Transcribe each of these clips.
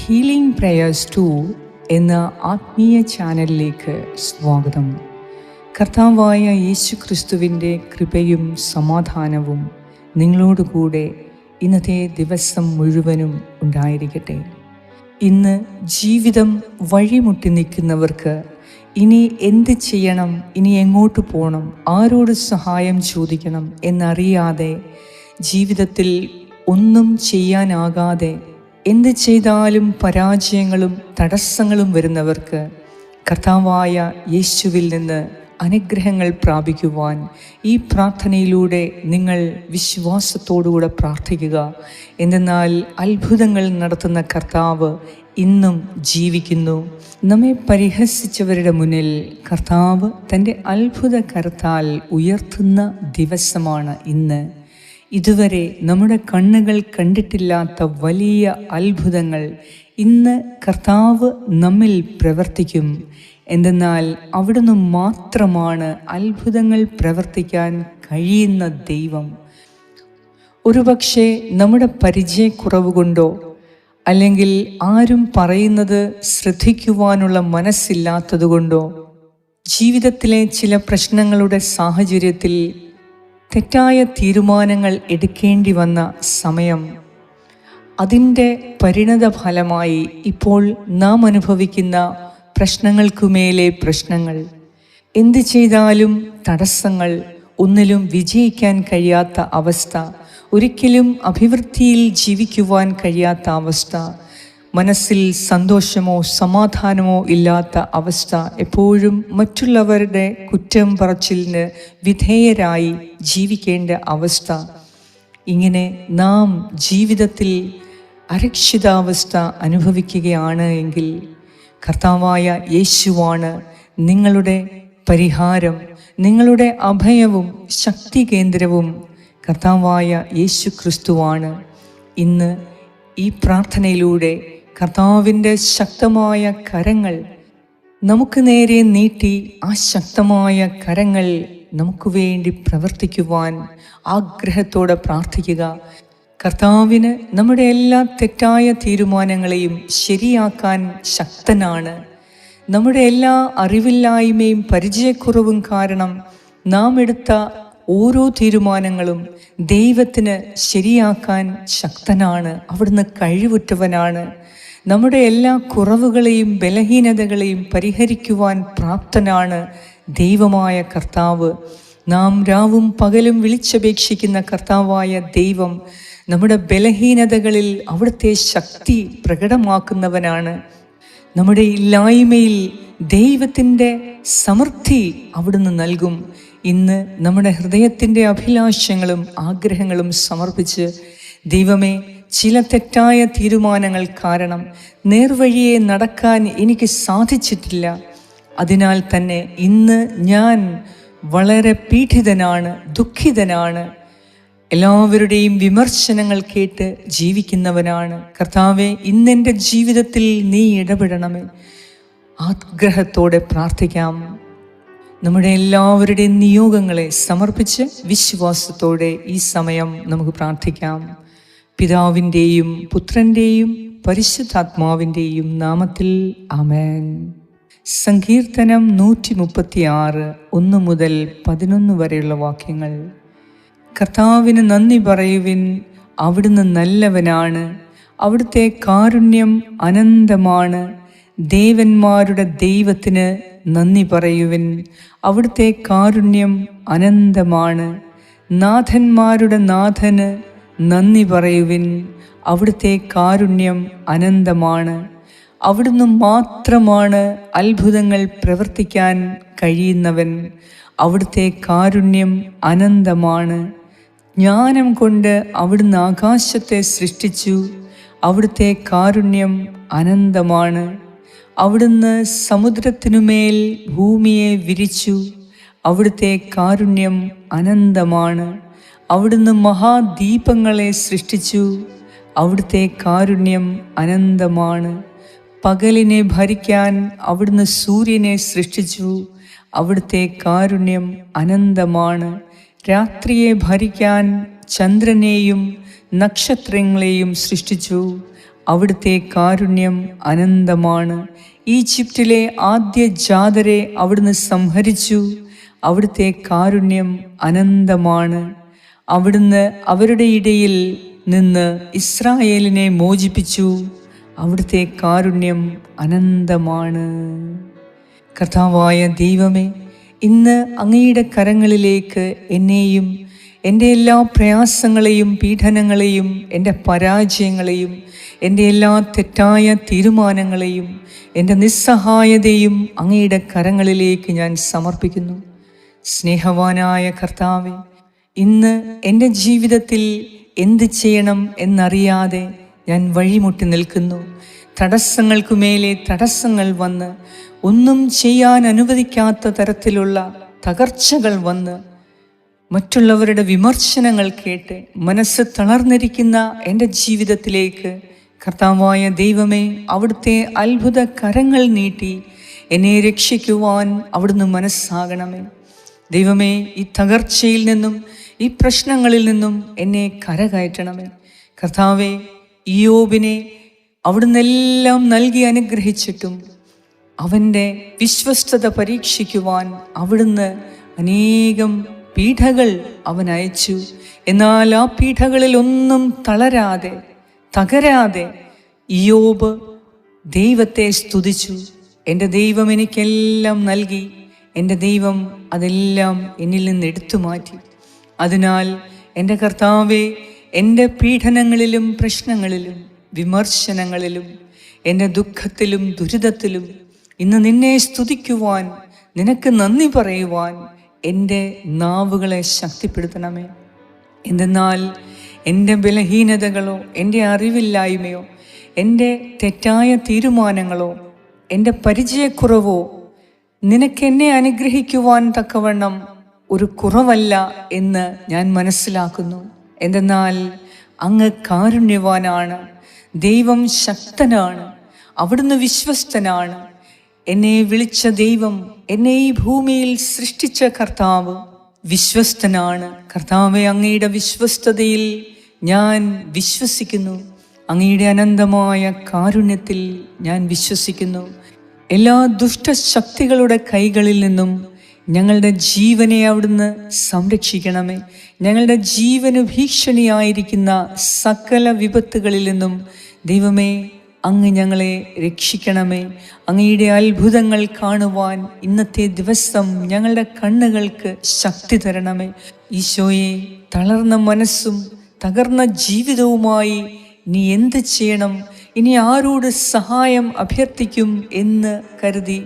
Healing prayers to എന്ന ആത്മീയ ചാനലിലേക്ക് സ്വാഗതം. കർത്താവായ യേശു ക്രിസ്തുവിന്റെ കൃപയും സമാധാനവും നിങ്ങളോടുകൂടെ ഇന്നത്തെ ദിവസം മുഴുവനും ഉണ്ടായിരിക്കട്ടെ. ഇന്ന് ജീവിതം വഴിമുട്ടി നിൽക്കുന്നവർക്ക് ഇനി എന്ത് ചെയ്യണം ഇനി എങ്ങോട്ട് പോകണം ആരോട് സഹായം ചോദിക്കണം എന്നറിയാതെ ജീവിതത്തിൽ ഒന്നും ചെയ്യാനാകാതെ എന്ത് ചെയ്താലും പരാജയങ്ങളും തടസ്സങ്ങളും വരുന്നവർക്ക് കർത്താവായ യേശുവിൽ നിന്ന് അനുഗ്രഹങ്ങൾ പ്രാപിക്കുവാൻ ഈ പ്രാർത്ഥനയിലൂടെ നിങ്ങൾ വിശ്വാസത്തോടുകൂടെ പ്രാർത്ഥിക്കുക. എന്തെന്നാൽ അത്ഭുതങ്ങൾ നടത്തുന്ന കർത്താവ് ഇന്നും ജീവിക്കുന്നു. നമ്മെ പരിഹസിച്ചവരുടെ മുന്നിൽ കർത്താവ് തന്റെ അത്ഭുത കരത്താൽ ഉയർത്തുന്ന ദിവസമാണ് ഇന്ന്. ഇതുവരെ നമ്മുടെ കണ്ണുകൾ കണ്ടിട്ടില്ലാത്ത വലിയ അത്ഭുതങ്ങൾ ഇന്ന് കർത്താവ് നമ്മിൽ പ്രവർത്തിക്കും. എന്തെന്നാൽ അവിടുന്ന് മാത്രമാണ് അത്ഭുതങ്ങൾ പ്രവർത്തിക്കാൻ കഴിയുന്ന ദൈവം. ഒരുപക്ഷെ നമ്മുടെ പരിചയക്കുറവ് കൊണ്ടോ അല്ലെങ്കിൽ ആരും പറയുന്നത് ശ്രദ്ധിക്കുവാനുള്ള മനസ്സില്ലാത്തതുകൊണ്ടോ ജീവിതത്തിലെ ചില പ്രശ്നങ്ങളുടെ സാഹചര്യത്തിൽ തെറ്റായ തീരുമാനങ്ങൾ എടുക്കേണ്ടി വന്ന സമയം. അതിന്റെ പരിണത ഫലമായി ഇപ്പോൾ നാം അനുഭവിക്കുന്ന പ്രശ്നങ്ങൾക്കുമേലെ പ്രശ്നങ്ങൾ. എന്ത് ചെയ്താലും തടസ്സങ്ങൾ ഒന്നിലും വിജയിക്കാൻ കഴിയാത്ത അവസ്ഥ ഒരിക്കലും അഭിവൃദ്ധിയിൽ ജീവിക്കുവാൻ കഴിയാത്ത അവസ്ഥ മനസ്സിൽ സന്തോഷമോ സമാധാനമോ ഇല്ലാത്ത അവസ്ഥ എപ്പോഴും മറ്റുള്ളവരുടെ കുറ്റം പറച്ചിലിന് വിധേയരായി ജീവിക്കേണ്ട അവസ്ഥ. ഇങ്ങനെ നാം ജീവിതത്തിൽ അരക്ഷിതാവസ്ഥ അനുഭവിക്കുകയാണ് എങ്കിൽ കർത്താവായ യേശുവാണ് നിങ്ങളുടെ പരിഹാരം നിങ്ങളുടെ അഭയവും ശക്തി കേന്ദ്രവും കർത്താവായ യേശു ക്രിസ്തുവാണ് ഇന്ന് ഈ പ്രാർത്ഥനയിലൂടെ കർത്താവിന്റെ ശക്തമായ കരങ്ങൾ നമുക്ക് നേരെ നീട്ടി ആ ശക്തമായ കരങ്ങൾ നമുക്ക് വേണ്ടി പ്രവർത്തിക്കുവാൻ ആഗ്രഹത്തോടെ പ്രാർത്ഥിക്കുക. കർത്താവിന് നമ്മുടെ എല്ലാ തെറ്റായ തീരുമാനങ്ങളെയും ശരിയാക്കാൻ ശക്തനാണ്. നമ്മുടെ എല്ലാ അറിവില്ലായ്മയും പരിചയക്കുറവും കാരണം നാം എടുത്ത ഓരോ തീരുമാനങ്ങളും ദൈവത്തിന് ശരിയാക്കാൻ ശക്തനാണ്. അവിടുന്ന് കഴിവുറ്റവനാണ്. നമ്മുടെ എല്ലാ കുറവുകളെയും ബലഹീനതകളെയും പരിഹരിക്കുവാൻ പ്രാപ്തനാണ് ദൈവമായ കർത്താവ്. നാം രാവും പകലും വിളിച്ചപേക്ഷിക്കുന്ന കർത്താവായ ദൈവം നമ്മുടെ ബലഹീനതകളിൽ അവിടുത്തെ ശക്തി പ്രകടമാക്കുന്നവനാണ്. നമ്മുടെ ഇല്ലായ്മയിൽ ദൈവത്തിന്റെ സമൃദ്ധി അവിടുന്ന് നൽകും. ഇന്ന് നമ്മുടെ ഹൃദയത്തിന്റെ അഭിലാഷങ്ങളും ആഗ്രഹങ്ങളും സമർപ്പിച്ച് ദൈവമേ ചില തെറ്റായ തീരുമാനങ്ങൾ കാരണം നേർവഴിയെ നടക്കാൻ എനിക്ക് സാധിച്ചിട്ടില്ല. അതിനാൽ തന്നെ ഇന്ന് ഞാൻ വളരെ പീഡിതനാണ് ദുഃഖിതനാണ്. എല്ലാവരുടെയും വിമർശനങ്ങൾ കേട്ട് ജീവിക്കുന്നവനാണ്. കർത്താവെ ഇന്നെന്റെ ജീവിതത്തിൽ നീ ഇടപെടണമേ. ആഗ്രഹത്തോടെ പ്രാർത്ഥിക്കാം. നമ്മുടെ എല്ലാവരുടെയും നിയോഗങ്ങളെ സമർപ്പിച്ച് വിശ്വാസത്തോടെ ഈ സമയം നമുക്ക് പ്രാർത്ഥിക്കാം. പിതാവിന്റെയും പുത്രന്റെയും പരിശുദ്ധാത്മാവിന്റെയും നാമത്തിൽ അമേൻ സങ്കീർത്തനം നൂറ്റി മുപ്പത്തിയാറ് ഒന്ന് മുതൽ പതിനൊന്ന് വരെയുള്ള വാക്യങ്ങൾ. കർത്താവിന് നന്ദി പറയുവിൻ അവിടുന്ന് നല്ലവനാണ് അവിടുത്തെ കാരുണ്യം അനന്തമാണ്. ദേവന്മാരുടെ ദൈവത്തിന് നന്ദി പറയുവിൻ അവിടുത്തെ കാരുണ്യം അനന്തമാണ്. നാഥന്മാരുടെ നാഥന് നന്ദി പറയുവിൻ. അവിടുത്തെ കാരുണ്യം അനന്തമാണ്. അവിടുന്ന് മാത്രമാണ് അത്ഭുതങ്ങൾ പ്രവർത്തിക്കാൻ കഴിയുന്നവൻ. അവിടുത്തെ കാരുണ്യം അനന്തമാണ്. ജ്ഞാനം കൊണ്ട് അവിടുന്ന് ആകാശത്തെ സൃഷ്ടിച്ചു. അവിടുത്തെ കാരുണ്യം അനന്തമാണ്. അവിടുന്ന് സമുദ്രത്തിനുമേൽ ഭൂമിയെ വിരിച്ചു. അവിടുത്തെ കാരുണ്യം അനന്തമാണ്. അവിടുന്ന് മഹാദീപങ്ങളെ സൃഷ്ടിച്ചു. അവിടുത്തെ കാരുണ്യം അനന്തമാണ്. പകലിനെ ഭരിക്കാൻ അവിടുന്ന് സൂര്യനെ സൃഷ്ടിച്ചു. അവിടുത്തെ കാരുണ്യം അനന്തമാണ്. രാത്രിയെ ഭരിക്കാൻ ചന്ദ്രനെയും നക്ഷത്രങ്ങളെയും സൃഷ്ടിച്ചു. അവിടുത്തെ കാരുണ്യം അനന്തമാണ്. ഈജിപ്തിലെ ആദ്യ ജാതരെ അവിടുന്ന് സംഹരിച്ചു. അവിടുത്തെ കാരുണ്യം അനന്തമാണ്. അവിടുന്ന് അവരുടെ ഇടയിൽ നിന്ന് ഇസ്രായേലിനെ മോചിപ്പിച്ചു. അവിടുത്തെ കാരുണ്യം അനന്തമാണ്. കർത്താവായ ദൈവമേ ഇന്ന് അങ്ങയുടെ കരങ്ങളിലേക്ക് എന്നെയും എന്റെ എല്ലാ പ്രയാസങ്ങളെയും പീഡനങ്ങളെയും എന്റെ പരാജയങ്ങളെയും എന്റെ എല്ലാ തെറ്റായ തീരുമാനങ്ങളെയും എന്റെ നിസ്സഹായതയും അങ്ങയുടെ കരങ്ങളിലേക്ക് ഞാൻ സമർപ്പിക്കുന്നു. സ്നേഹവാനായ കർത്താവെ ഇന്ന് എന്റെ ജീവിതത്തിൽ എന്ത് ചെയ്യണം എന്നറിയാതെ ഞാൻ വഴിമുട്ടി നിൽക്കുന്നു. തടസ്സങ്ങൾക്കു മേലെ തടസ്സങ്ങൾ വന്ന് ഒന്നും ചെയ്യാൻ അനുവദിക്കാത്ത തരത്തിലുള്ള തകർച്ചകൾ വന്ന് മറ്റുള്ളവരുടെ വിമർശനങ്ങൾ കേട്ട് മനസ്സ് തളർന്നിരിക്കുന്ന എന്റെ ജീവിതത്തിലേക്ക് കർത്താവായ ദൈവമേ അവിടുത്തെ അത്ഭുത കരങ്ങൾ നീട്ടി എന്നെ രക്ഷിക്കുവാൻ അവിടുന്ന് മനസ്സാകണമേ. ദൈവമേ ഈ തകർച്ചയിൽ നിന്നും ഈ പ്രശ്നങ്ങളിൽ നിന്നും എന്നെ കരകയറ്റണമേ. കർത്താവെ ഇയോബിനെ അവിടുന്ന് എല്ലാം നൽകി അനുഗ്രഹിച്ചിട്ടും അവന്റെ വിശ്വസ്തത പരീക്ഷിക്കുവാൻ അവിടുന്ന് അനേകം പീഠകൾ അവൻ അയച്ചു. എന്നാൽ ആ പീഠകളിൽ ഒന്നും തളരാതെ തകരാതെ ഇയോബ് ദൈവത്തെ സ്തുതിച്ചു. എന്റെ ദൈവം എനിക്കെല്ലാം നൽകി എന്റെ ദൈവം അതെല്ലാം എന്നിൽ നിന്ന് എടുത്തു മാറ്റി അതിനാൽ എന്റെ കർത്താവെ എന്റെ പീഡനങ്ങളിലും പ്രശ്നങ്ങളിലും വിമർശനങ്ങളിലും എന്റെ ദുഃഖത്തിലും ദുരിതത്തിലും ഇന്ന് നിന്നെ സ്തുതിക്കുവാൻ നിനക്ക് നന്ദി പറയുവാൻ എന്റെ നാവുകളെ ശക്തിപ്പെടുത്തണമേ. എന്തെന്നാൽ എന്റെ ബലഹീനതകളോ എന്റെ അറിവില്ലായ്മയോ എന്റെ തെറ്റായ തീരുമാനങ്ങളോ എന്റെ പരിചയക്കുറവോ നിനക്കെന്നെ അനുഗ്രഹിക്കുവാൻ തക്കവണ്ണം ഒരു കുറവല്ല എന്ന് ഞാൻ മനസ്സിലാക്കുന്നു. എന്തെന്നാൽ അങ്ങ് കാരുണ്യവാനാണ് ദൈവം ശക്തനാണ് അവിടുന്ന് വിശ്വസ്തനാണ്. എന്നെ വിളിച്ച ദൈവം എന്നെ ഈ ഭൂമിയിൽ സൃഷ്ടിച്ച കർത്താവ്. വിശ്വസ്തനാണ്. കർത്താവെ അങ്ങയുടെ വിശ്വസ്തതയിൽ ഞാൻ വിശ്വസിക്കുന്നു. അങ്ങയുടെ അനന്തമായ കാരുണ്യത്തിൽ ഞാൻ വിശ്വസിക്കുന്നു. എല്ലാ ദുഷ്ടശക്തികളുടെ കൈകളിൽ നിന്നും ഞങ്ങളുടെ ജീവനെ അവിടുന്ന് സംരക്ഷിക്കണമേ. ഞങ്ങളുടെ ജീവന് ഭീഷണിയായിരിക്കുന്ന സകല വിപത്തുകളിൽ നിന്നും ദൈവമേ അങ്ങ് ഞങ്ങളെ രക്ഷിക്കണമേ. അങ്ങയുടെ അത്ഭുതങ്ങൾ കാണുവാൻ ഇന്നത്തെ ദിവസം ഞങ്ങളുടെ കണ്ണുകൾക്ക് ശക്തി തരണമേ. ഈശോയെ തളർന്ന മനസ്സും തകർന്ന ജീവിതവുമായി നീ എന്ത് ചെയ്യണം? ഇനി ആരോട് സഹായം അഭ്യർത്ഥിക്കും എന്ന് കരുതി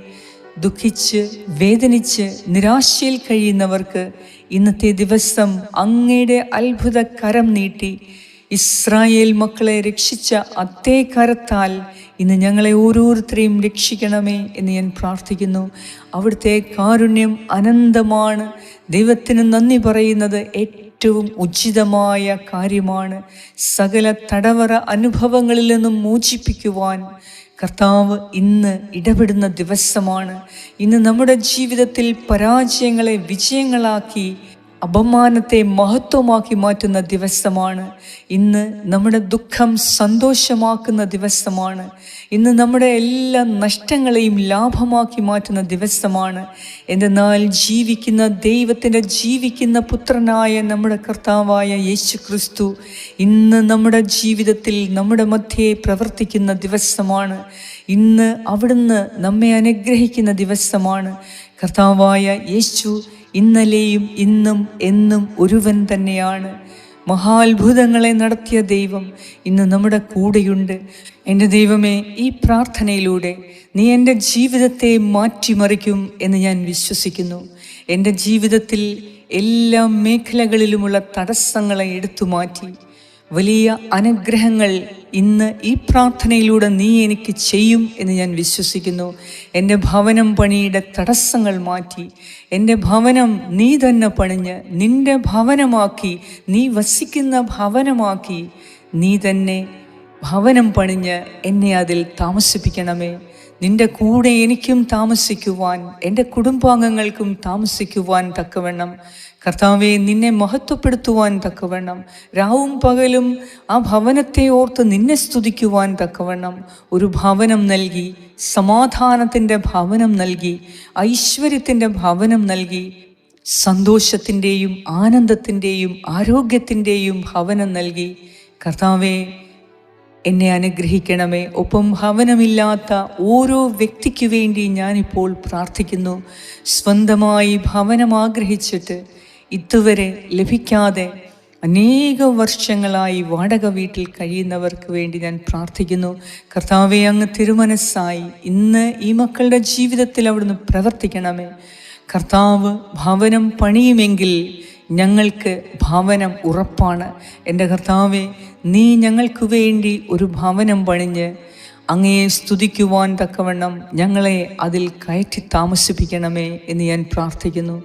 ദുഃഖിച്ച് വേദനിച്ച് നിരാശയിൽ കഴിയുന്നവർക്ക് ഇന്നത്തെ ദിവസം അങ്ങയുടെ അത്ഭുത കരം നീട്ടി. ഇസ്രായേൽ മക്കളെ രക്ഷിച്ച അതേ കരത്താൽ ഇന്ന് ഞങ്ങളെ ഓരോരുത്തരെയും രക്ഷിക്കണമേ എന്ന് ഞാൻ പ്രാർത്ഥിക്കുന്നു. അവിടുത്തെ കാരുണ്യം അനന്തമാണ്. ദൈവത്തിന് നന്ദി പറയുന്നത് ഏറ്റവും ഉചിതമായ കാര്യമാണ്. സകല തടവറ അനുഭവങ്ങളിൽ നിന്നും മോചിപ്പിക്കുവാൻ കർത്താവ് ഇന്ന് ഇടപെടുന്ന ദിവസമാണ്. ഇന്ന് നമ്മുടെ ജീവിതത്തിൽ പരാജയങ്ങളെ വിജയങ്ങളാക്കി അപമാനത്തെ മഹത്വമാക്കി മാറ്റുന്ന ദിവസമാണ്. ഇന്ന് നമ്മുടെ ദുഃഖം സന്തോഷമാക്കുന്ന ദിവസമാണ്. ഇന്ന് നമ്മുടെ എല്ലാ നഷ്ടങ്ങളെയും ലാഭമാക്കി മാറ്റുന്ന ദിവസമാണ്. എന്തെന്നാൽ ജീവിക്കുന്ന ദൈവത്തിന്റെ ജീവിക്കുന്ന പുത്രനായ നമ്മുടെ കർത്താവായ യേശു ക്രിസ്തു ഇന്ന് നമ്മുടെ ജീവിതത്തിൽ നമ്മുടെ മധ്യേ പ്രവർത്തിക്കുന്ന ദിവസമാണ്. ഇന്ന് അവിടുന്ന് നമ്മെ അനുഗ്രഹിക്കുന്ന ദിവസമാണ്. കർത്താവായ യേശു ഇന്നലെയും ഇന്നും എന്നും ഒരുവൻ തന്നെയാണ്. മഹാത്ഭുതങ്ങളെ നടത്തിയ ദൈവം ഇന്ന് നമ്മുടെ കൂടെയുണ്ട്. എന്റെ ദൈവമേ ഈ പ്രാർത്ഥനയിലൂടെ നീ എന്റെ ജീവിതത്തെ മാറ്റിമറിക്കും എന്ന് ഞാൻ വിശ്വസിക്കുന്നു. എന്റെ ജീവിതത്തിൽ എല്ലാ മേഖലകളിലുമുള്ള തടസ്സങ്ങളെ എടുത്തു മാറ്റി. വലിയ അനുഗ്രഹങ്ങൾ ഇന്ന് ഈ പ്രാർത്ഥനയിലൂടെ നീ എനിക്ക് ചെയ്യും എന്ന് ഞാൻ വിശ്വസിക്കുന്നു. എന്റെ ഭവനം പണിയുടെ തടസ്സങ്ങൾ മാറ്റി എന്റെ ഭവനം നീ തന്നെ പണിഞ്ഞ് നിന്റെ ഭവനമാക്കി നീ വസിക്കുന്ന ഭവനമാക്കി നീ തന്നെ ഭവനം പണിഞ്ഞ് എന്നെ അതിൽ താമസിപ്പിക്കണമേ. നിന്റെ കൂടെ എനിക്കും താമസിക്കുവാൻ എന്റെ കുടുംബാംഗങ്ങൾക്കും താമസിക്കുവാൻ തക്കവണ്ണം കർത്താവെ നിന്നെ മഹത്വപ്പെടുത്തുവാൻ തക്കവണ്ണം രാവും പകലും ആ ഭവനത്തെ ഓർത്ത് നിന്നെ സ്തുതിക്കുവാൻ തക്കവണ്ണം ഒരു ഭവനം നൽകി സമാധാനത്തിന്റെ ഭവനം നൽകി ഐശ്വര്യത്തിന്റെ ഭവനം നൽകി സന്തോഷത്തിന്റെയും ആനന്ദത്തിന്റെയും ആരോഗ്യത്തിന്റെയും ഭവനം നൽകി. കർത്താവെ എന്നെ അനുഗ്രഹിക്കണമേ. ഒപ്പം ഭവനമില്ലാത്ത ഓരോ വ്യക്തിക്ക് വേണ്ടി ഞാനിപ്പോൾ പ്രാർത്ഥിക്കുന്നു. സ്വന്തമായി ഭവനം ആഗ്രഹിച്ചിട്ട് ഇതുവരെ ലഭിക്കാതെ അനേക വർഷങ്ങളായി വാടക വീട്ടിൽ കഴിയുന്നവർക്ക് വേണ്ടി ഞാൻ പ്രാർത്ഥിക്കുന്നു. കർത്താവെ അങ്ങ് തിരുമനസ്സായി ഇന്ന് ഈ മക്കളുടെ ജീവിതത്തിൽ അവിടുന്ന് പ്രവർത്തിക്കണമേ. കർത്താവ് ഭവനം പണിയുമെങ്കിൽ ഞങ്ങൾക്ക് ഭവനം ഉറപ്പാണ്. എന്റെ കർത്താവെ നീ ഞങ്ങൾക്ക് വേണ്ടി ഒരു ഭവനം പണിഞ്ഞ് അങ്ങയെ സ്തുതിക്കുവാൻ തക്കവണ്ണം ഞങ്ങളെ അതിൽ കയറ്റി താമസിപ്പിക്കണമേ എന്ന് ഞാൻ പ്രാർത്ഥിക്കുന്നു.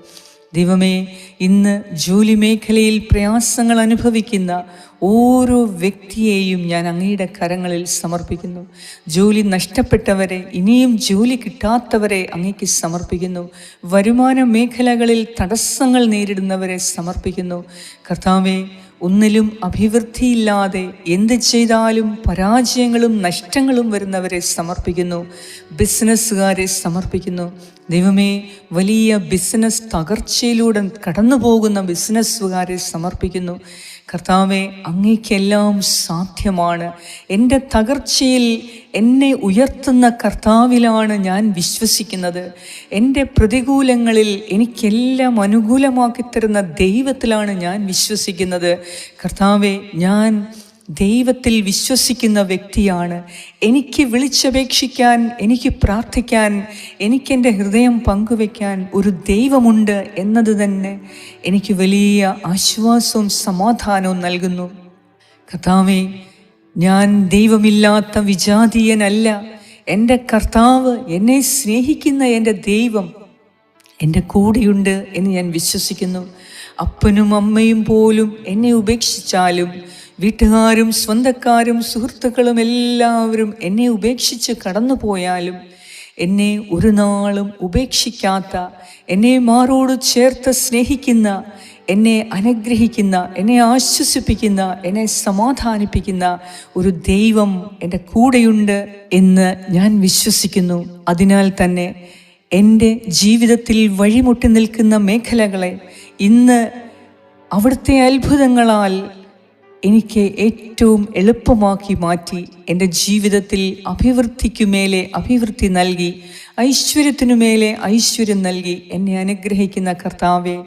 ദൈവമേ ഇന്ന് ജോലി മേഖലയിൽ പ്രയാസങ്ങൾ അനുഭവിക്കുന്ന ഓരോ വ്യക്തിയെയും ഞാൻ അങ്ങയുടെ കരങ്ങളിൽ സമർപ്പിക്കുന്നു. ജോലി നഷ്ടപ്പെട്ടവരെ ഇനിയും ജോലി കിട്ടാത്തവരെ അങ്ങയ്ക്ക് സമർപ്പിക്കുന്നു. വരുമാന മേഖലകളിൽ തടസ്സങ്ങൾ നേരിടുന്നവരെ സമർപ്പിക്കുന്നു. കർത്താവെ ഒന്നിലും അഭിവൃദ്ധിയില്ലാതെ എന്ത് ചെയ്താലും പരാജയങ്ങളും നഷ്ടങ്ങളും വരുന്നവരെ സമർപ്പിക്കുന്നു ബിസിനസ്സുകാരെ സമർപ്പിക്കുന്നു. ദൈവമേ വലിയ ബിസിനസ് തകർച്ചയിലൂടെ കടന്നു പോകുന്ന ബിസിനസ്സുകാരെ സമർപ്പിക്കുന്നു. കർത്താവെ അങ്ങേക്കെല്ലാം സാധ്യമാണ്. എന്റെ തകർച്ചയിൽ എന്നെ ഉയർത്തുന്ന കർത്താവിലാണ് ഞാൻ വിശ്വസിക്കുന്നത്. എന്റെ പ്രതികൂലങ്ങളിൽ എനിക്കെല്ലാം അനുകൂലമാക്കി തരുന്ന ദൈവത്തിലാണ് ഞാൻ വിശ്വസിക്കുന്നത്. കർത്താവെ ഞാൻ ദൈവത്തിൽ വിശ്വസിക്കുന്ന വ്യക്തിയാണ്. എനിക്ക് വിളിച്ചപേക്ഷിക്കാൻ എനിക്ക് പ്രാർത്ഥിക്കാൻ എനിക്കെന്റെ ഹൃദയം പങ്കുവെക്കാൻ ഒരു ദൈവമുണ്ട് എന്നത് തന്നെ എനിക്ക് വലിയ ആശ്വാസവും സമാധാനവും നൽകുന്നു. കഥാവേ ഞാൻ ദൈവമില്ലാത്ത വിജാതീയനല്ല. എന്റെ കർത്താവ് എന്നെ സ്നേഹിക്കുന്ന എന്റെ ദൈവം എന്റെ കൂടെയുണ്ട് എന്ന് ഞാൻ വിശ്വസിക്കുന്നു. അപ്പനും അമ്മയും പോലും എന്നെ ഉപേക്ഷിച്ചാലും വീട്ടുകാരും സ്വന്തക്കാരും സുഹൃത്തുക്കളും എല്ലാവരും എന്നെ ഉപേക്ഷിച്ച് കടന്നു പോയാലും എന്നെ ഒരു നാളും ഉപേക്ഷിക്കാത്ത എന്നെ മാറോട് ചേർത്ത് സ്നേഹിക്കുന്ന എന്നെ അനുഗ്രഹിക്കുന്ന എന്നെ ആശ്വസിപ്പിക്കുന്ന എന്നെ സമാധാനിപ്പിക്കുന്ന ഒരു ദൈവം എന്റെ കൂടെയുണ്ട് എന്ന് ഞാൻ വിശ്വസിക്കുന്നു. അതിനാൽ തന്നെ എന്റെ ജീവിതത്തിൽ വഴിമുട്ടി നിൽക്കുന്ന മേഖലകളെ ഇന്ന് അവിടുത്തെ അത്ഭുതങ്ങളാൽ എനിക്ക് ഏറ്റവും എളുപ്പമാക്കി മാറ്റി എന്റെ ജീവിതത്തിൽ അഭിവൃദ്ധിക്കുമേലെ അഭിവൃദ്ധി നൽകി ഐശ്വര്യത്തിനുമേലെ ഐശ്വര്യം നൽകി എന്നെ അനുഗ്രഹിക്കുന്ന കർത്താവെ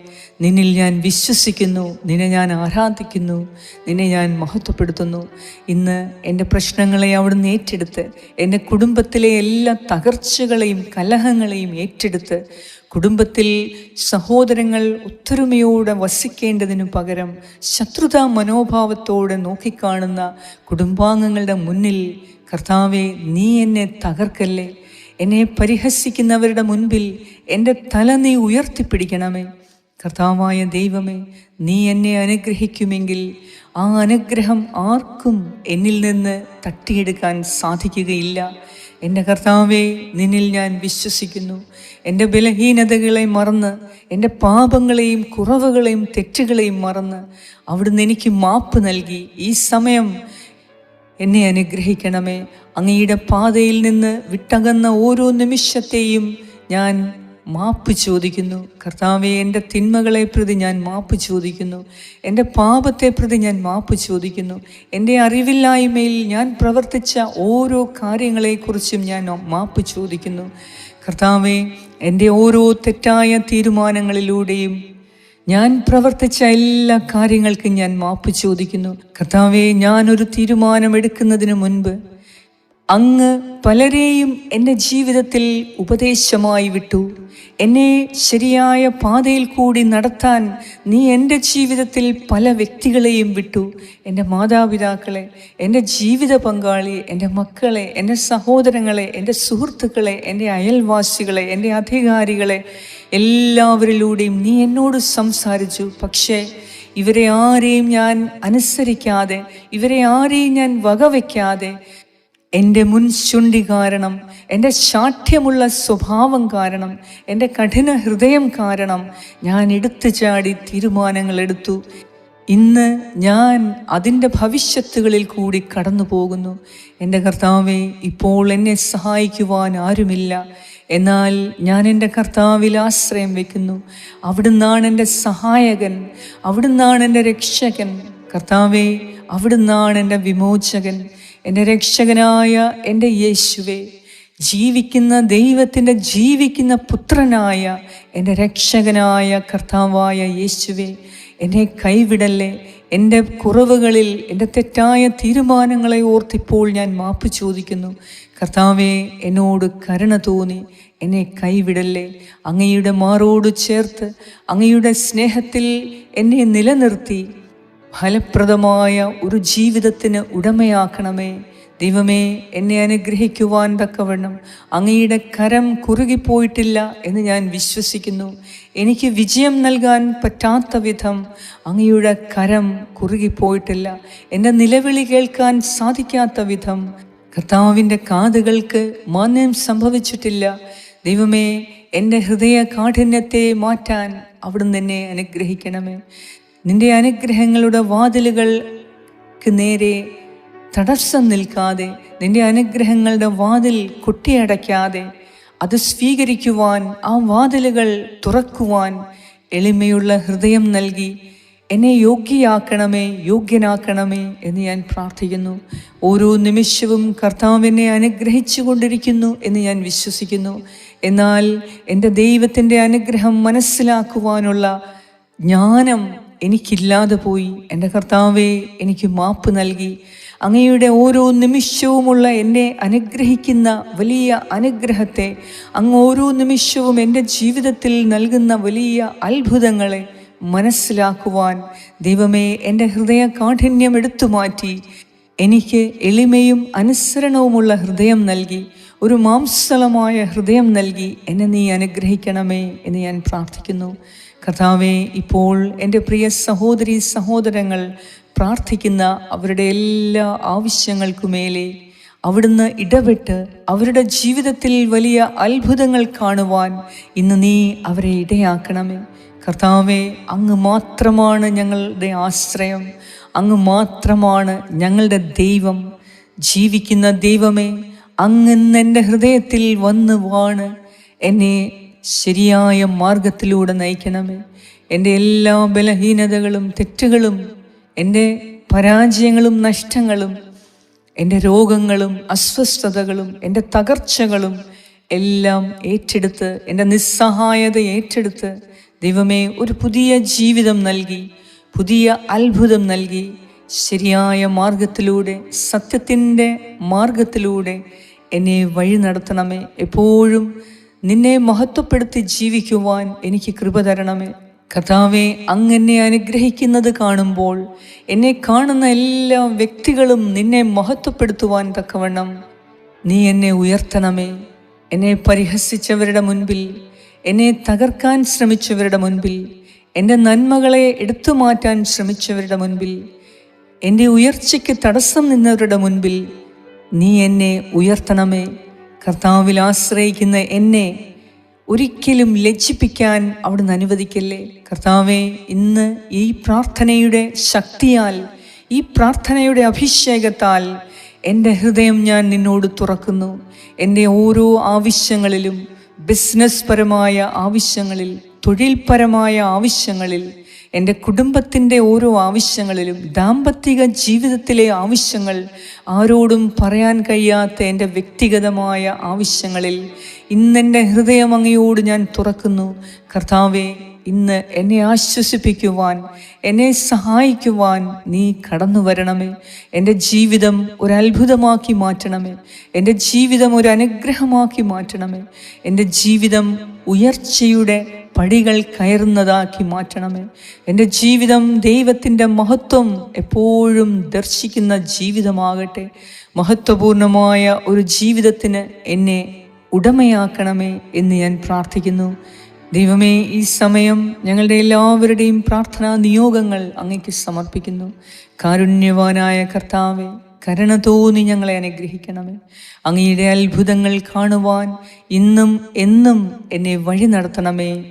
നിന്നിൽ ഞാൻ വിശ്വസിക്കുന്നു നിന്നെ ഞാൻ ആരാധിക്കുന്നു നിന്നെ ഞാൻ മഹത്വപ്പെടുത്തുന്നു. ഇന്ന് എന്റെ പ്രശ്നങ്ങളെ അവിടുന്ന് ഏറ്റെടുത്ത് എന്റെ കുടുംബത്തിലെ എല്ലാ തകർച്ചകളെയും കലഹങ്ങളെയും ഏറ്റെടുത്ത് കുടുംബത്തിൽ സഹോദരങ്ങൾ ഒത്തൊരുമയോടെ വസിക്കേണ്ടതിനു പകരം ശത്രുതാ മനോഭാവത്തോടെ നോക്കിക്കാണുന്ന കുടുംബാംഗങ്ങളുടെ മുന്നിൽ കർത്താവെ നീ എന്നെ തകർക്കല്ലേ? എന്നെ പരിഹസിക്കുന്നവരുടെ മുൻപിൽ എന്റെ തല നീ ഉയർത്തിപ്പിടിക്കണമേ. കർത്താവായ ദൈവമേ നീ എന്നെ അനുഗ്രഹിക്കുമെങ്കിൽ ആ അനുഗ്രഹം ആർക്കും എന്നിൽ നിന്ന് തട്ടിയെടുക്കാൻ സാധിക്കുകയില്ല. എന്റെ കർത്താവേ നിന്നിൽ ഞാൻ വിശ്വസിക്കുന്നു. എന്റെ ബലഹീനതകളെ മറന്ന് എന്റെ പാപങ്ങളെയും കുറവുകളെയും തെറ്റുകളെയും മറന്ന് അവിടുന്ന് എനിക്ക് മാപ്പ് നൽകി. ഈ സമയം എന്നെ അനുഗ്രഹിക്കണമേ. അങ്ങയുടെ പാതയിൽ നിന്ന് വിട്ടകന്ന ഓരോ നിമിഷത്തെയും ഞാൻ മാപ്പ് ചോദിക്കുന്നു. കർത്താവെ എന്റെ തിന്മകളെ പ്രതി ഞാൻ മാപ്പ് ചോദിക്കുന്നു. എന്റെ പാപത്തെ പ്രതി ഞാൻ മാപ്പ് ചോദിക്കുന്നു. എന്റെ അറിവില്ലായ്മയിൽ ഞാൻ പ്രവർത്തിച്ച ഓരോ കാര്യങ്ങളെക്കുറിച്ചും ഞാൻ മാപ്പ് ചോദിക്കുന്നു. കർത്താവെ എന്റെ ഓരോ തെറ്റായ തീരുമാനങ്ങളിലൂടെയും ഞാൻ പ്രവർത്തിച്ച എല്ലാ കാര്യങ്ങൾക്കും ഞാൻ മാപ്പ് ചോദിക്കുന്നു. കർത്താവെ ഞാനൊരു തീരുമാനമെടുക്കുന്നതിന് മുൻപ് അങ്ങ് പലരെയും എന്റെ ജീവിതത്തിൽ ഉപദേശമായി വിട്ടു. എന്നെ ശരിയായ പാതയിൽ കൂടി നടത്താൻ നീ എന്റെ ജീവിതത്തിൽ പല വ്യക്തികളെയും വിട്ടു. എന്റെ മാതാപിതാക്കളെ എന്റെ ജീവിത പങ്കാളി എന്റെ മക്കളെ എന്റെ സഹോദരങ്ങളെ എന്റെ സുഹൃത്തുക്കളെ എന്റെ അയൽവാസികളെ എന്റെ അധികാരികളെ എല്ലാവരിലൂടെയും നീ എന്നോട് സംസാരിച്ചു. പക്ഷേ ഇവരെ ആരെയും ഞാൻ അനുസരിക്കാതെ ഇവരെ ആരെയും ഞാൻ വകവയ്ക്കാതെ എന്റെ മുൻചുണ്ടി കാരണം എന്റെ ശാഠ്യമുള്ള സ്വഭാവം കാരണം എന്റെ കഠിന ഹൃദയം കാരണം ഞാൻ എടുത്തു ചാടി തീരുമാനങ്ങൾ എടുത്തു. ഇന്ന് ഞാൻ അതിന്റെ ഭവിഷ്യത്തുകളിൽ കൂടി കടന്നു പോകുന്നു. എന്റെ കർത്താവെ ഇപ്പോൾ എന്നെ സഹായിക്കുവാൻ ആരുമില്ല. എന്നാൽ ഞാൻ എന്റെ കർത്താവിൽ ആശ്രയം വയ്ക്കുന്നു അവിടുന്നാണ് എന്റെ സഹായകൻ. അവിടുന്നാണ് എന്റെ രക്ഷകൻ. കർത്താവെ അവിടുന്നാണ് എന്റെ വിമോചകൻ. എന്റെ രക്ഷകനായ എന്റെ യേശുവെ ജീവിക്കുന്ന ദൈവത്തിന്റെ ജീവിക്കുന്ന പുത്രനായ എന്റെ രക്ഷകനായ കർത്താവായ യേശുവെ എന്നെ കൈവിടല്ലേ? എന്റെ കുറവുകളിൽ എന്റെ തെറ്റായ തീരുമാനങ്ങളെ ഓർത്തിപ്പോൾ ഞാൻ മാപ്പ് ചോദിക്കുന്നു. കർത്താവെ എന്നോട് കരുണ തോന്നി. എന്നെ കൈവിടല്ലേ? അങ്ങയുടെ മാറോട് ചേർത്ത് അങ്ങയുടെ സ്നേഹത്തിൽ എന്നെ നിലനിർത്തി. ഫലപ്രദമായ ഒരു ജീവിതത്തിന് ഉടമയാക്കണമേ. ദൈവമേ എന്നെ അനുഗ്രഹിക്കുവാൻ തക്കവണ്ണം അങ്ങയുടെ കരം കുറുകിപ്പോയിട്ടില്ല എന്ന് ഞാൻ വിശ്വസിക്കുന്നു. എനിക്ക് വിജയം നൽകാൻ പറ്റാത്ത വിധം അങ്ങയുടെ കരം കുറുകിപ്പോയിട്ടില്ല. എന്റെ നിലവിളി കേൾക്കാൻ സാധിക്കാത്ത വിധം കർത്താവിന്റെ കാതുകൾക്ക് മാന്യം സംഭവിച്ചിട്ടില്ല. ദൈവമേ എന്റെ ഹൃദയ കാഠിന്യത്തെ മാറ്റാൻ അവിടുന്ന് എന്നെ അനുഗ്രഹിക്കണമേ. നിന്റെ അനുഗ്രഹങ്ങളുടെ വാതിലുകൾക്ക് നേരെ തടസ്സം നിൽക്കാതെ നിന്റെ അനുഗ്രഹങ്ങളുടെ വാതിൽ കൊട്ടിയടയ്ക്കാതെ അത് സ്വീകരിക്കുവാൻ ആ വാതിലുകൾ തുറക്കുവാൻ എളിമയുള്ള ഹൃദയം നൽകി എന്നെ യോഗ്യയാക്കണമേ യോഗ്യനാക്കണമേ എന്ന് ഞാൻ പ്രാർത്ഥിക്കുന്നു. ഓരോ നിമിഷവും കർത്താവിനെ അനുഗ്രഹിച്ചു കൊണ്ടിരിക്കുന്നു എന്ന് ഞാൻ വിശ്വസിക്കുന്നു. എന്നാൽ എന്റെ ദൈവത്തിന്റെ അനുഗ്രഹം മനസ്സിലാക്കുവാനുള്ള ജ്ഞാനം എനിക്കില്ലാതെ പോയി. എന്റെ കർത്താവേ എനിക്ക് മാപ്പ് നൽകി. അങ്ങയുടെ ഓരോ നിമിഷവുമുള്ള എന്നെ അനുഗ്രഹിക്കുന്ന വലിയ അനുഗ്രഹത്തെ അങ്ങ് ഓരോ നിമിഷവും എന്റെ ജീവിതത്തിൽ നൽകുന്ന വലിയ അത്ഭുതങ്ങളെ മനസ്സിലാക്കുവാൻ ദൈവമേ എന്റെ ഹൃദയ കാഠിന്യം എടുത്തു മാറ്റി. എനിക്ക് എളിമയും അനുസരണവുമുള്ള ഹൃദയം നൽകി. ഒരു മാംസളമായ ഹൃദയം നൽകി. എന്നെ നീ അനുഗ്രഹിക്കണമേ എന്ന് ഞാൻ പ്രാർത്ഥിക്കുന്നു. കർത്താവെ ഇപ്പോൾ എന്റെ പ്രിയ സഹോദരി സഹോദരങ്ങൾ പ്രാർത്ഥിക്കുന്ന അവരുടെ എല്ലാ ആവശ്യങ്ങൾക്കുമേലെ അവിടുന്ന് ഇടപെട്ട് അവരുടെ ജീവിതത്തിൽ വലിയ അത്ഭുതങ്ങൾ കാണുവാൻ ഇന്ന് നീ അവരെ ഇടയാക്കണമേ. കർത്താവെ അങ്ങ് മാത്രമാണ് ഞങ്ങളുടെ ആശ്രയം അങ്ങ് മാത്രമാണ് ഞങ്ങളുടെ ദൈവം. ജീവിക്കുന്ന ദൈവമേ അങ്ങ് എന്റെ ഹൃദയത്തിൽ വന്ന് വാണ് എന്നെ ശരിയായ മാർഗത്തിലൂടെ നയിക്കണമേ. എന്റെ എല്ലാ ബലഹീനതകളും തെറ്റുകളും എന്റെ പരാജയങ്ങളും നഷ്ടങ്ങളും എന്റെ രോഗങ്ങളും അസ്വസ്ഥതകളും എന്റെ തകർച്ചകളും എല്ലാം ഏറ്റെടുത്ത് എന്റെ നിസ്സഹായത ഏറ്റെടുത്ത് ദൈവമേ ഒരു പുതിയ ജീവിതം നൽകി പുതിയ അത്ഭുതം നൽകി ശരിയായ മാർഗത്തിലൂടെ സത്യത്തിന്റെ മാർഗത്തിലൂടെ എന്നെ വഴി നടത്തണമേ. എപ്പോഴും നിന്നെ മഹത്വപ്പെടുത്തി ജീവിക്കുവാൻ എനിക്ക് കൃപ തരണമേ. കഥാവെ അങ്ങനെ അനുഗ്രഹിക്കുന്നത് കാണുമ്പോൾ എന്നെ കാണുന്ന എല്ലാ വ്യക്തികളും നിന്നെ മഹത്വപ്പെടുത്തുവാൻ തക്കവണ്ണം നീ എന്നെ ഉയർത്തണമേ. എന്നെ പരിഹസിച്ചവരുടെ മുൻപിൽ എന്നെ തകർക്കാൻ ശ്രമിച്ചവരുടെ മുൻപിൽ എന്റെ നന്മകളെ എടുത്തു മാറ്റാൻ ശ്രമിച്ചവരുടെ മുൻപിൽ എന്റെ ഉയർച്ചയ്ക്ക് തടസ്സം നിന്നവരുടെ മുൻപിൽ നീ എന്നെ ഉയർത്തണമേ. കർത്താവിൽ ആശ്രയിക്കുന്ന എന്നെ ഒരിക്കലും ലജ്ജിപ്പിക്കാൻ അവിടുന്ന് അനുവദിക്കല്ലേ? കർത്താവെ ഇന്ന് ഈ പ്രാർത്ഥനയുടെ ശക്തിയാൽ ഈ പ്രാർത്ഥനയുടെ അഭിഷേകത്താൽ എന്റെ ഹൃദയം ഞാൻ നിന്നോട് തുറക്കുന്നു. എന്റെ ഓരോ ആവശ്യങ്ങളിലും ബിസിനസ് പരമായ ആവശ്യങ്ങളിൽ തൊഴിൽപരമായ ആവശ്യങ്ങളിൽ എന്റെ കുടുംബത്തിന്റെ ഓരോ ആവശ്യങ്ങളിലും ദാമ്പത്തിക ജീവിതത്തിലെ ആവശ്യങ്ങൾ ആരോടും പറയാൻ കഴിയാത്ത എന്റെ വ്യക്തിഗതമായ ആവശ്യങ്ങളിൽ ഇന്നെന്റെ ഹൃദയം അങ്ങയോട് ഞാൻ തുറക്കുന്നു. കർത്താവെ ഇന്ന് എന്നെ ആശ്വസിപ്പിക്കുവാൻ എന്നെ സഹായിക്കുവാൻ നീ കടന്നു വരണമേ. എന്റെ ജീവിതം ഒരു അത്ഭുതമാക്കി മാറ്റണമേ. എന്റെ ജീവിതം ഒരു അനുഗ്രഹമാക്കി മാറ്റണമേ. എന്റെ ജീവിതം ഉയർച്ചയുടെ പടികൾ കയറുന്നതാക്കി മാറ്റണമേ. എന്റെ ജീവിതം ദൈവത്തിന്റെ മഹത്വം എപ്പോഴും ദർശിക്കുന്ന ജീവിതമാകട്ടെ. മഹത്വപൂർണമായ ഒരു ജീവിതത്തിന് എന്നെ ഉടമയാക്കണമേ എന്ന് ഞാൻ പ്രാർത്ഥിക്കുന്നു. ദൈവമേ ഈ സമയം ഞങ്ങളുടെ എല്ലാവരുടെയും പ്രാർത്ഥനാ നിയോഗങ്ങൾ അങ്ങേക്ക് സമർപ്പിക്കുന്നു. കാരുണ്യവാനായ കർത്താവെ കരുണ തോന്നി ഞങ്ങളെ അനുഗ്രഹിക്കണമേ. അങ്ങയുടെ അത്ഭുതങ്ങൾ കാണുവാൻ ഇന്നും എന്നും എന്നെ വഴി നടത്തണമേ.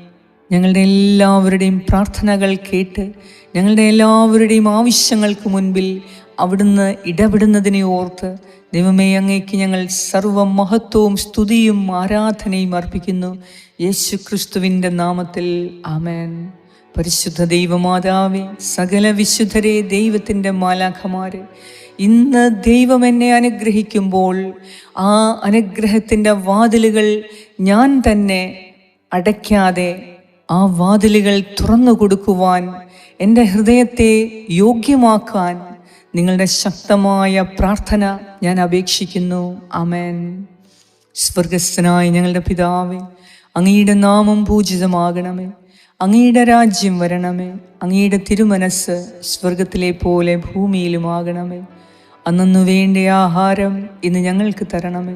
ഞങ്ങളുടെ എല്ലാവരുടെയും പ്രാർത്ഥനകൾ കേട്ട് ഞങ്ങളുടെ എല്ലാവരുടെയും ആവശ്യങ്ങൾക്ക് മുൻപിൽ അവിടുന്ന് ഇടപെടുന്നതിനെ ഓർത്ത് ദൈവമേ അങ്ങേക്ക് ഞങ്ങൾ സർവ മഹത്വവും സ്തുതിയും ആരാധനയും അർപ്പിക്കുന്നു. യേശു ക്രിസ്തുവിന്റെ നാമത്തിൽ ആമേൻ. പരിശുദ്ധ ദൈവമാതാവേ സകല വിശുദ്ധരെ ദൈവത്തിന്റെ മാലാഖമാര് ഇന്ന് ദൈവം എന്നെ അനുഗ്രഹിക്കുമ്പോൾ ആ അനുഗ്രഹത്തിന്റെ വാതിലുകൾ ഞാൻ തന്നെ അടയ്ക്കാതെ ആ വാതിലുകൾ തുറന്നു കൊടുക്കുവാൻ എന്റെ ഹൃദയത്തെ യോഗ്യമാക്കാൻ നിങ്ങളുടെ ശക്തമായ പ്രാർത്ഥന ഞാൻ അപേക്ഷിക്കുന്നു. അമേൻ സ്വർഗസ്ഥനായ ഞങ്ങളുടെ പിതാവേ അങ്ങയുടെ നാമം പൂജിതമാകണമേ. അങ്ങയുടെ രാജ്യം വരണമേ. അങ്ങയുടെ തിരുമനസ് സ്വർഗത്തിലെ പോലെ ഭൂമിയിലുമാകണമേ. അന്നു വേണ്ട ആഹാരം ഇന്ന് ഞങ്ങൾക്ക് തരണമേ.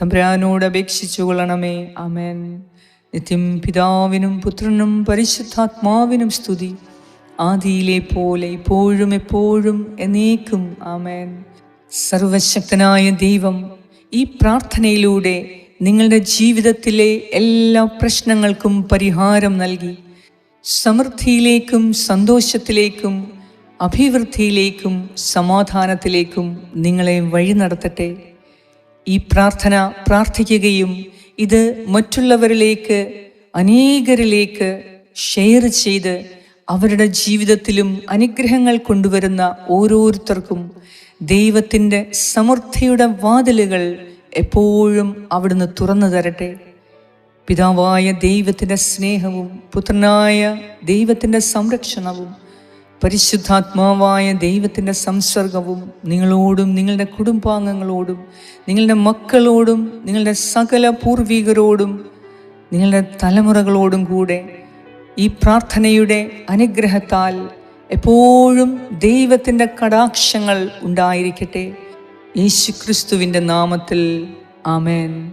തമ്പുരാനോട് അപേക്ഷിച്ചു കൊള്ളണമേ അമേൻ നിത്യം പിതാവിനും പുത്രനും പരിശുദ്ധാത്മാവിനും സ്തുതി. ആദിയിലെ പോലെ ഇപ്പോഴും എപ്പോഴും എന്നേക്കും. ആമേൻ. സർവശക്തനായ ദൈവം ഈ പ്രാർത്ഥനയിലൂടെ നിങ്ങളുടെ ജീവിതത്തിലെ എല്ലാ പ്രശ്നങ്ങൾക്കും പരിഹാരം നൽകി. സമൃദ്ധിയിലേക്കും സന്തോഷത്തിലേക്കും അഭിവൃദ്ധിയിലേക്കും സമാധാനത്തിലേക്കും നിങ്ങളെ വഴി നടത്തട്ടെ. ഈ പ്രാർത്ഥന പ്രാർത്ഥിക്കുകയും ഇത് മറ്റുള്ളവരിലേക്ക് അനേകരിലേക്ക് ഷെയർ ചെയ്ത് അവരുടെ ജീവിതത്തിലും അനുഗ്രഹങ്ങൾ കൊണ്ടുവരുന്ന ഓരോരുത്തർക്കും ദൈവത്തിന്റെ സമൃദ്ധിയുടെ വാതിലുകൾ എപ്പോഴും അവിടുന്ന് തുറന്നു തരട്ടെ. പിതാവായ ദൈവത്തിന്റെ സ്നേഹവും പുത്രനായ ദൈവത്തിന്റെ സംരക്ഷണവും പരിശുദ്ധാത്മാവായ ദൈവത്തിന്റെ സംസർഗവും നിങ്ങളോടും നിങ്ങളുടെ കുടുംബാംഗങ്ങളോടും നിങ്ങളുടെ മക്കളോടും നിങ്ങളുടെ സകല പൂർവികരോടും നിങ്ങളുടെ തലമുറകളോടും കൂടെ ഈ പ്രാർത്ഥനയുടെ അനുഗ്രഹത്താൽ എപ്പോഴും ദൈവത്തിന്റെ കടാക്ഷങ്ങൾ ഉണ്ടായിരിക്കട്ടെ. യേശുക്രിസ്തുവിന്റെ നാമത്തിൽ ആമേൻ.